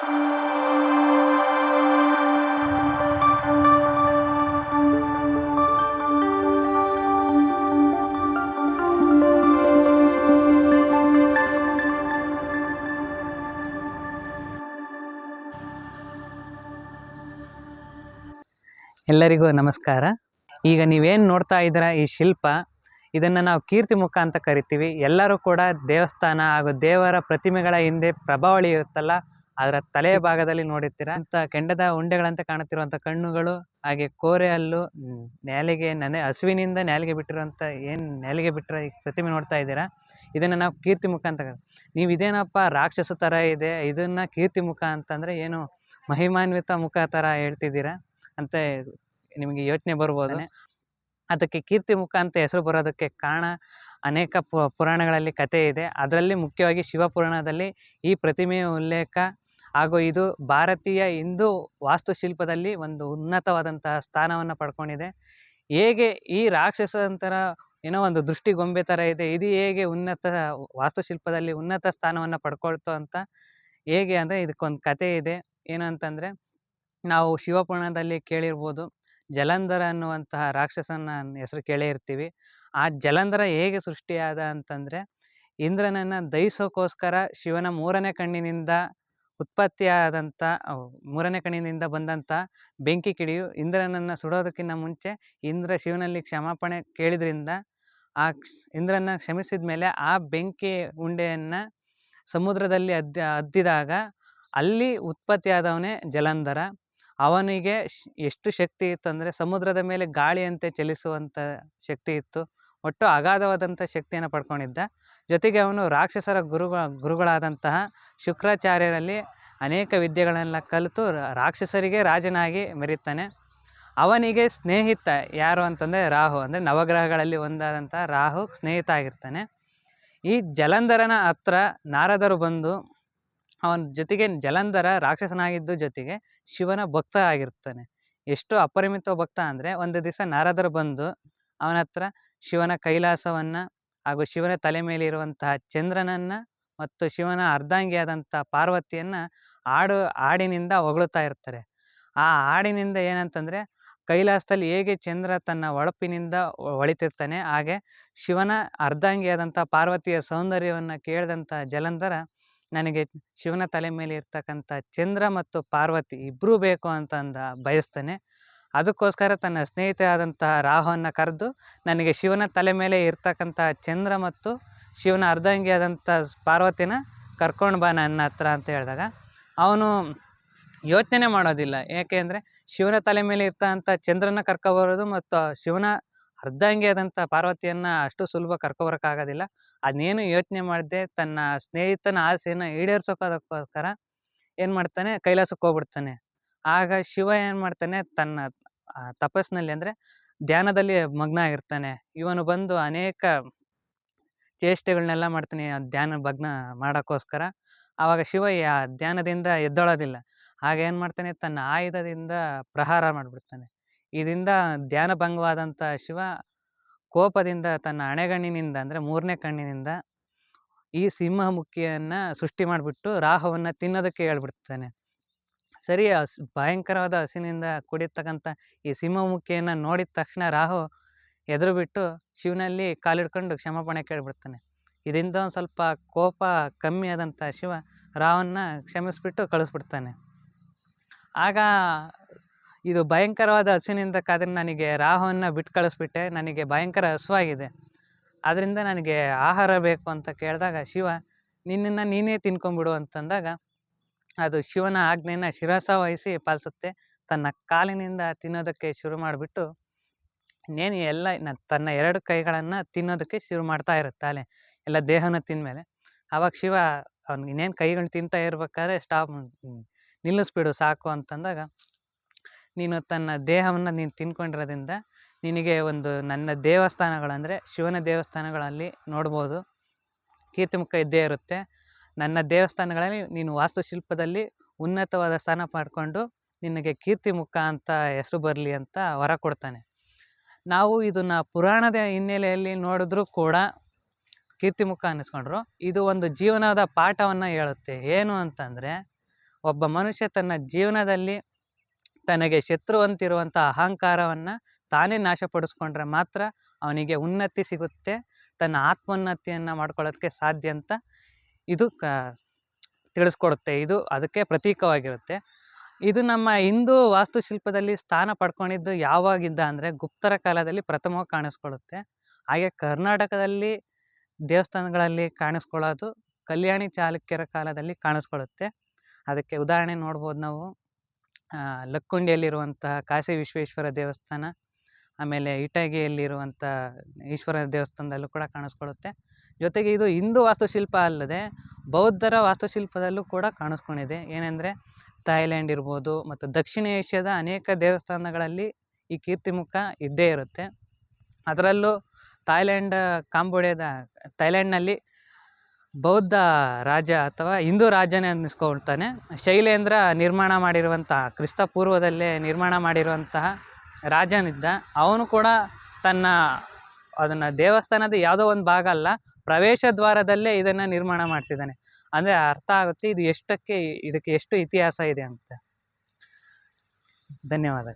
ಎಲ್ಲರಿಗೂ ನಮಸ್ಕಾರ. ಈಗ ನೀವೇನು ನೋಡ್ತಾ ಇದ್ದೀರಾ ಈ ಶಿಲ್ಪ? ಇದನ್ನು ನಾವು ಕೀರ್ತಿ ಮುಖ ಅಂತ ಕರಿತೀವಿ. ಎಲ್ಲರೂ ಕೂಡ ದೇವಸ್ಥಾನ ಹಾಗೂ ದೇವರ ಪ್ರತಿಮೆಗಳ ಹಿಂದೆ ಪ್ರಭಾವಳಿ ಇರುತ್ತಲ್ಲ ಅದರ ತಲೆಯ ಭಾಗದಲ್ಲಿ ನೋಡಿರ್ತೀರ? ಅಂತ ಕೆಂಡದ ಉಂಡೆಗಳಂತೆ ಕಾಣುತ್ತಿರುವಂತ ಕಣ್ಣುಗಳು ಹಾಗೆ ಕೋರೆ ಹಲ್ಲು ನ್ಯಾಲಿಗೆ ನನೆ ಹಸುವಿನಿಂದ ನ್ಯಾಲಿಗೆ ಬಿಟ್ಟಿರುವಂತ ಏನು ನ್ಯಾಲಿಗೆ ಬಿಟ್ಟರೆ ಈ ಪ್ರತಿಮೆ ನೋಡ್ತಾ ಇದ್ದೀರಾ? ಇದನ್ನ ನಾವು ಕೀರ್ತಿ ಮುಖ ಅಂತ. ನೀವು ಇದೇನಪ್ಪ ರಾಕ್ಷಸ ತರ ಇದೆ ಇದನ್ನ ಕೀರ್ತಿ ಮುಖ ಅಂತಂದ್ರೆ ಏನು ಮಹಿಮಾನ್ವಿತ ಮುಖ ತರ ಹೇಳ್ತಿದ್ದೀರಾ? ಅಂತ ನಿಮಗೆ ಯೋಚನೆ ಬರ್ಬೋದು. ಅದಕ್ಕೆ ಕೀರ್ತಿ ಮುಖ ಅಂತ ಹೆಸರು ಬರೋದಕ್ಕೆ ಕಾರಣ ಅನೇಕ ಪು ಪುರಾಣಗಳಲ್ಲಿ ಕಥೆ ಇದೆ. ಅದರಲ್ಲಿ ಮುಖ್ಯವಾಗಿ ಶಿವಪುರಾಣದಲ್ಲಿ ಈ ಪ್ರತಿಮೆಯ ಉಲ್ಲೇಖ ಹಾಗೂ ಇದು ಭಾರತೀಯ ಹಿಂದೂ ವಾಸ್ತುಶಿಲ್ಪದಲ್ಲಿ ಒಂದು ಉನ್ನತವಾದಂತಹ ಸ್ಥಾನವನ್ನು ಪಡ್ಕೊಂಡಿದೆ. ಹೇಗೆ ಈ ರಾಕ್ಷಸಂತರ ಏನೋ ಒಂದು ದೃಷ್ಟಿಗೊಂಬೆ ಥರ ಇದೆ, ಇದು ಹೇಗೆ ಉನ್ನತ ವಾಸ್ತುಶಿಲ್ಪದಲ್ಲಿ ಉನ್ನತ ಸ್ಥಾನವನ್ನು ಪಡ್ಕೊಳ್ತು ಅಂತ ಹೇಗೆ ಅಂದರೆ ಇದಕ್ಕೊಂದು ಕತೆ ಇದೆ. ಏನಂತಂದರೆ ನಾವು ಶಿವಪುರಾಣದಲ್ಲಿ ಕೇಳಿರ್ಬೋದು, ಜಲಂಧರ ಅನ್ನುವಂತಹ ರಾಕ್ಷಸನ ಹೆಸರು ಕೇಳೇ ಇರ್ತೀವಿ ಆ ಜಲಂಧರ ಹೇಗೆ ಸೃಷ್ಟಿಯಾದ ಅಂತಂದರೆ, ಇಂದ್ರನನ್ನು ದಹಿಸೋಕ್ಕೋಸ್ಕರ ಶಿವನ ಮೂರನೇ ಕಣ್ಣಿನಿಂದ ಉತ್ಪತ್ತಿಯಾದಂಥ ಮೂರನೇ ಕಣ್ಣಿನಿಂದ ಬಂದಂಥ ಬೆಂಕಿ ಕಿಡಿಯು ಇಂದ್ರನನ್ನು ಸುಡೋದಕ್ಕಿಂತ ಮುಂಚೆ ಇಂದ್ರ ಶಿವನಲ್ಲಿ ಕ್ಷಮಾಪಣೆ ಕೇಳಿದ್ರಿಂದ, ಆ ಕ್ಷ್ ಇಂದ್ರನ ಕ್ಷಮಿಸಿದ ಮೇಲೆ ಆ ಬೆಂಕಿ ಉಂಡೆಯನ್ನು ಸಮುದ್ರದಲ್ಲಿ ಅದ್ದ, ಅದ್ದಿದಾಗ ಅಲ್ಲಿ ಉತ್ಪತ್ತಿಯಾದವನೇ ಜಲಂಧರ. ಅವನಿಗೆ ಎಷ್ಟು ಶಕ್ತಿ ಇತ್ತು ಅಂದರೆ ಸಮುದ್ರದ ಮೇಲೆ ಗಾಳಿಯಂತೆ ಚಲಿಸುವಂಥ ಶಕ್ತಿ ಇತ್ತು. ಒಟ್ಟು ಅಗಾಧವಾದಂಥ ಶಕ್ತಿಯನ್ನು ಪಡ್ಕೊಂಡಿದ್ದ. ಜೊತೆಗೆ ಅವನು ರಾಕ್ಷಸರ ಗುರುಗಳ, ಗುರುಗಳಾದಂತಹ ಶುಕ್ರಾಚಾರ್ಯರಲ್ಲಿ ಅನೇಕ ವಿದ್ಯೆಗಳನ್ನೆಲ್ಲ ಕಲಿತು ರಾಕ್ಷಸರಿಗೆ ರಾಜನಾಗಿ ಮೆರೀತಾನೆ. ಅವನಿಗೆ ಸ್ನೇಹಿತ ಯಾರು ಅಂತಂದರೆ ರಾಹು. ಅಂದರೆ ನವಗ್ರಹಗಳಲ್ಲಿ ಒಂದಾದಂಥ ರಾಹು ಸ್ನೇಹಿತ ಆಗಿರ್ತಾನೆ ಈ ಜಲಂಧರನ ಹತ್ರ ನಾರದರು ಬಂದು ಅವನ ಜೊತೆಗೆ ಜಲಂಧರ ರಾಕ್ಷಸನಾಗಿದ್ದು ಜೊತೆಗೆ ಶಿವನ ಭಕ್ತ ಆಗಿರ್ತಾನೆ. ಎಷ್ಟು ಅಪರಿಮಿತ ಭಕ್ತ ಅಂದರೆ ಒಂದು ದಿವಸ ನಾರದರು ಬಂದು ಅವನ ಹತ್ರ ಶಿವನ ಕೈಲಾಸವನ್ನು ಹಾಗೂ ಶಿವನ ತಲೆ ಮೇಲಿರುವಂತಹ ಚಂದ್ರನನ್ನು ಮತ್ತು ಶಿವನ ಅರ್ಧಾಂಗಿಯಾದಂಥ ಪಾರ್ವತಿಯನ್ನು ಹಾಡು ಹಾಡಿನಿಂದ ಹೊಗಳುತ್ತಾ ಇರ್ತಾರೆ. ಆ ಹಾಡಿನಿಂದ ಏನಂತಂದರೆ ಕೈಲಾಸದಲ್ಲಿ ಹೇಗೆ ಚಂದ್ರ ತನ್ನ ಹೊಳಪಿನಿಂದ ಹೊಳಿತಿರ್ತಾನೆ ಹಾಗೆ ಶಿವನ ಅರ್ಧಾಂಗಿಯಾದಂಥ ಪಾರ್ವತಿಯ ಸೌಂದರ್ಯವನ್ನು ಕೇಳಿದಂಥ ಜಲಂಧರ ನನಗೆ ಶಿವನ ತಲೆ ಮೇಲೆ ಇರ್ತಕ್ಕಂಥ ಚಂದ್ರ ಮತ್ತು ಪಾರ್ವತಿ ಇಬ್ಬರೂ ಬೇಕು ಅಂತ ಅಂದ, ಬಯಸ್ತಾನೆ. ಅದಕ್ಕೋಸ್ಕರ ತನ್ನ ಸ್ನೇಹಿತೆಯಾದಂತಹ ರಾಹುವನ್ನು ಕರೆದು ನನಗೆ ಶಿವನ ತಲೆ ಮೇಲೆ ಇರ್ತಕ್ಕಂಥ ಚಂದ್ರ ಮತ್ತು ಶಿವನ ಅರ್ಧಾಂಗಿಯಾದಂಥ ಪಾರ್ವತಿನ ಕರ್ಕೊಂಡು ಬಾ ನನ್ನ ಹತ್ರ ಅಂತ ಹೇಳಿದಾಗ, ಅವನು ಯೋಚನೆ ಮಾಡೋದಿಲ್ಲ. ಏಕೆ ಅಂದರೆ ಶಿವನ ತಲೆ ಮೇಲೆ ಇರ್ತಕ್ಕಂಥ ಚಂದ್ರನ ಕರ್ಕೊಬರೋದು ಮತ್ತು ಶಿವನ ಅರ್ಧಾಂಗಿಯಾದಂಥ ಪಾರ್ವತಿಯನ್ನು ಅಷ್ಟು ಸುಲಭ ಕರ್ಕೊಬರೋಕ್ಕಾಗೋದಿಲ್ಲ ಅದನ್ನೇನು ಯೋಚನೆ ಮಾಡದೆ ತನ್ನ ಸ್ನೇಹಿತನ ಆಸೆಯನ್ನು ಈಡೇರ್ಸೋಕೋದಕ್ಕೋಸ್ಕರ ಏನು ಮಾಡ್ತಾನೆ, ಕೈಲಾಸಕ್ಕೆ ಹೋಗ್ಬಿಡ್ತಾನೆ. ಆಗ ಶಿವ ಏನು ಮಾಡ್ತಾನೆ, ತನ್ನ ತಪಸ್ಸಿನಲ್ಲಿ ಅಂದರೆ ಧ್ಯಾನದಲ್ಲಿ ಮಗ್ನ ಆಗಿರ್ತಾನೆ. ಇವನು ಬಂದು ಅನೇಕ ಚೇಷ್ಟೆಗಳನ್ನೆಲ್ಲ ಮಾಡ್ತೀನಿ ಆ ಧ್ಯಾನ ಭಗ್ನ ಮಾಡೋಕ್ಕೋಸ್ಕರ. ಆವಾಗ ಶಿವ ಆ ಧ್ಯಾನದಿಂದ ಎದ್ದೊಳೋದಿಲ್ಲ. ಆಗ ಏನು ಮಾಡ್ತಾನೆ? ತನ್ನ ಆಯುಧದಿಂದ ಪ್ರಹಾರ ಮಾಡಿಬಿಡ್ತಾನೆ. ಇದರಿಂದ ಧ್ಯಾನ ಭಂಗವಾದಂಥ ಶಿವ ಕೋಪದಿಂದ ತನ್ನ ಹಣೆಗಣ್ಣಿನಿಂದ ಅಂದರೆ ಮೂರನೇ ಕಣ್ಣಿನಿಂದ ಈ ಸಿಂಹಮುಖಿಯನ್ನು ಸೃಷ್ಟಿ ಮಾಡಿಬಿಟ್ಟು ರಾಹುವನ್ನು ತಿನ್ನೋದಕ್ಕೆ ಹೇಳ್ಬಿಡ್ತಾನೆ. ಸರಿ ಭಯಂಕರವಾದ ಹಸಿನಿಂದ ಕುಡಿತಕ್ಕಂಥ ಈ ಸಿಂಹಮುಖಿಯನ್ನು ನೋಡಿದ ತಕ್ಷಣ ರಾಹು ಎದುರು ಬಿಟ್ಟು ಶಿವನಲ್ಲಿ ಕಾಲಿಡ್ಕೊಂಡು ಕ್ಷಮಾಪಣೆ ಕೇಳಿಬಿಡ್ತಾನೆ. ಇದರಿಂದ ಒಂದು ಸ್ವಲ್ಪ ಕೋಪ ಕಮ್ಮಿ ಆದಂಥ ಶಿವ ರಾವನ್ನ ಕ್ಷಮಿಸ್ಬಿಟ್ಟು ಕಳಿಸ್ಬಿಡ್ತಾನೆ. ಆಗ ಇದು ಭಯಂಕರವಾದ ಹಸಿನಿಂದ ಕಾದ್ರೆ ನನಗೆ ರಾಹುವನ್ನು ಬಿಟ್ಟು ಕಳಿಸ್ಬಿಟ್ಟೆ. ನನಗೆ ಭಯಂಕರ ಹಸುವಾಗಿದೆ. ಆದ್ದರಿಂದ ನನಗೆ ಆಹಾರ ಬೇಕು ಅಂತ ಕೇಳಿದಾಗ ಶಿವ, ನಿನ್ನನ್ನು ನೀನೇ ತಿನ್ಕೊಂಬಿಡು ಅಂತಂದಾಗ ಅದು ಶಿವನ ಆಜ್ಞೆಯನ್ನು ಶಿರಸ ವಹಿಸಿ ಪಾಲಿಸುತ್ತೆ. ತನ್ನ ಕಾಲಿನಿಂದ ತಿನ್ನೋದಕ್ಕೆ ಶುರು ಮಾಡಿಬಿಟ್ಟು ಇನ್ನೇನು ಎಲ್ಲ ತನ್ನ ಎರಡು ಕೈಗಳನ್ನು ತಿನ್ನೋದಕ್ಕೆ ಶುರು ಮಾಡ್ತಾ ಇರುತ್ತೆ ಎಲ್ಲ ದೇಹನ ತಿಂದಮೇಲೆ. ಆವಾಗ ಶಿವ ಅವ್ನಿಗೆ ಇನ್ನೇನು ಕೈಗಳು ತಿಂತಾ ಇರ್ಬೇಕಾದ್ರೆ ಸ್ಟಾಪ್ ನಿಲ್ಲಿಸ್ಬಿಡು ಸಾಕು ಅಂತಂದಾಗ, ನೀನು ತನ್ನ ದೇಹವನ್ನು ನೀನು ತಿನ್ಕೊಂಡಿರೋದ್ರಿಂದ ನಿನಗೆ ಒಂದು ನನ್ನ ದೇವಸ್ಥಾನಗಳಂದರೆ ಶಿವನ ದೇವಸ್ಥಾನಗಳಲ್ಲಿ ನೋಡ್ಬೋದು. ಕೀರ್ತಿಮುಖ ಇದ್ದೇ ಇರುತ್ತೆ. ನನ್ನ ದೇವಸ್ಥಾನಗಳಲ್ಲಿ ನೀನು ವಾಸ್ತುಶಿಲ್ಪದಲ್ಲಿ ಉನ್ನತವಾದ ಸ್ಥಾನ ಮಾಡಿಕೊಂಡು ನಿನಗೆ ಕೀರ್ತಿಮುಖ ಅಂತ ಹೆಸರು ಬರಲಿ ಅಂತ ವರ ಕೊಡ್ತಾನೆ. ನಾವು ಇದನ್ನು ಪುರಾಣದ ಹಿನ್ನೆಲೆಯಲ್ಲಿ ನೋಡಿದ್ರೂ ಕೂಡ ಕೀರ್ತಿಮುಖ ಅನ್ನಿಸ್ಕೊಂಡ್ರು. ಇದು ಒಂದು ಜೀವನದ ಪಾಠವನ್ನು ಹೇಳುತ್ತೆ. ಏನು ಅಂತಂದರೆ, ಒಬ್ಬ ಮನುಷ್ಯ ತನ್ನ ಜೀವನದಲ್ಲಿ ತನಗೆ ಶತ್ರು ಅಂತಿರುವಂಥ ಅಹಂಕಾರವನ್ನು ತಾನೇ ನಾಶಪಡಿಸ್ಕೊಂಡ್ರೆ ಮಾತ್ರ ಅವನಿಗೆ ಉನ್ನತಿ ಸಿಗುತ್ತೆ. ತನ್ನ ಆತ್ಮೋನ್ನತಿಯನ್ನು ಮಾಡ್ಕೊಳ್ಳೋದಕ್ಕೆ ಸಾಧ್ಯ ಅಂತ ಇದು ಕ ತಿಳಿಸ್ಕೊಡುತ್ತೆ. ಇದು ಅದಕ್ಕೆ ಪ್ರತೀಕವಾಗಿರುತ್ತೆ. ಇದು ನಮ್ಮ ಹಿಂದೂ ವಾಸ್ತುಶಿಲ್ಪದಲ್ಲಿ ಸ್ಥಾನ ಪಡ್ಕೊಂಡಿದ್ದು ಯಾವಾಗಿಂದ ಅಂದರೆ ಗುಪ್ತರ ಕಾಲದಲ್ಲಿ ಪ್ರಥಮವಾಗಿ ಕಾಣಿಸ್ಕೊಳ್ಳುತ್ತೆ. ಹಾಗೆ ಕರ್ನಾಟಕದಲ್ಲಿ ದೇವಸ್ಥಾನಗಳಲ್ಲಿ ಕಾಣಿಸ್ಕೊಳ್ಳೋದು ಕಲ್ಯಾಣಿ ಚಾಲುಕ್ಯರ ಕಾಲದಲ್ಲಿ ಕಾಣಿಸ್ಕೊಳ್ಳುತ್ತೆ. ಅದಕ್ಕೆ ಉದಾಹರಣೆ ನೋಡ್ಬೋದು ನಾವು. ಲಕ್ಕುಂಡಿಯಲ್ಲಿರುವಂತಹ ಕಾಶಿ ವಿಶ್ವೇಶ್ವರ ದೇವಸ್ಥಾನ, ಆಮೇಲೆ ಇಟಗಿಯಲ್ಲಿರುವಂಥ ಈಶ್ವರ ದೇವಸ್ಥಾನದಲ್ಲೂ ಕೂಡ ಕಾಣಿಸ್ಕೊಳ್ಳುತ್ತೆ. ಜೊತೆಗೆ ಇದು ಹಿಂದೂ ವಾಸ್ತುಶಿಲ್ಪ ಅಲ್ಲದೆ ಬೌದ್ಧರ ವಾಸ್ತುಶಿಲ್ಪದಲ್ಲೂ ಕೂಡ ಕಾಣಿಸ್ಕೊಂಡಿದೆ. ಏನೆಂದರೆ ಥಾಯ್ಲ್ಯಾಂಡ್ ಇರ್ಬೋದು ಮತ್ತು ದಕ್ಷಿಣ ಏಷ್ಯಾದ ಅನೇಕ ದೇವಸ್ಥಾನಗಳಲ್ಲಿ ಈ ಕೀರ್ತಿಮುಖ ಇದ್ದೇ ಇರುತ್ತೆ. ಅದರಲ್ಲೂ ಥಾಯ್ಲ್ಯಾಂಡ್ ಕಾಂಬೋಡಿಯಾದ ಥೈಲ್ಯಾಂಡ್ನಲ್ಲಿ ಬೌದ್ಧ ರಾಜ ಅಥವಾ ಹಿಂದೂ ರಾಜನೇ ಅನ್ನಿಸ್ಕೊಳ್ತಾನೆ. ಶೈಲೇಂದ್ರ ನಿರ್ಮಾಣ ಮಾಡಿರುವಂತಹ, ಕ್ರಿಸ್ತ ಪೂರ್ವದಲ್ಲೇ ನಿರ್ಮಾಣ ಮಾಡಿರುವಂತಹ ರಾಜನಿದ್ದ. ಅವನು ಕೂಡ ತನ್ನ ಅದನ್ನು ದೇವಸ್ಥಾನದ ಯಾವುದೋ ಒಂದು ಭಾಗ ಅಲ್ಲ, ಪ್ರವೇಶ ದ್ವಾರದಲ್ಲೇ ಇದನ್ನು ನಿರ್ಮಾಣ ಮಾಡಿಸಿದ್ದಾನೆ. ಅಂದರೆ ಅರ್ಥ ಆಗುತ್ತೆ ಇದು ಎಷ್ಟಕ್ಕೆ ಇದಕ್ಕೆ ಎಷ್ಟು ಇತಿಹಾಸ ಇದೆ ಅಂತ. ಧನ್ಯವಾದ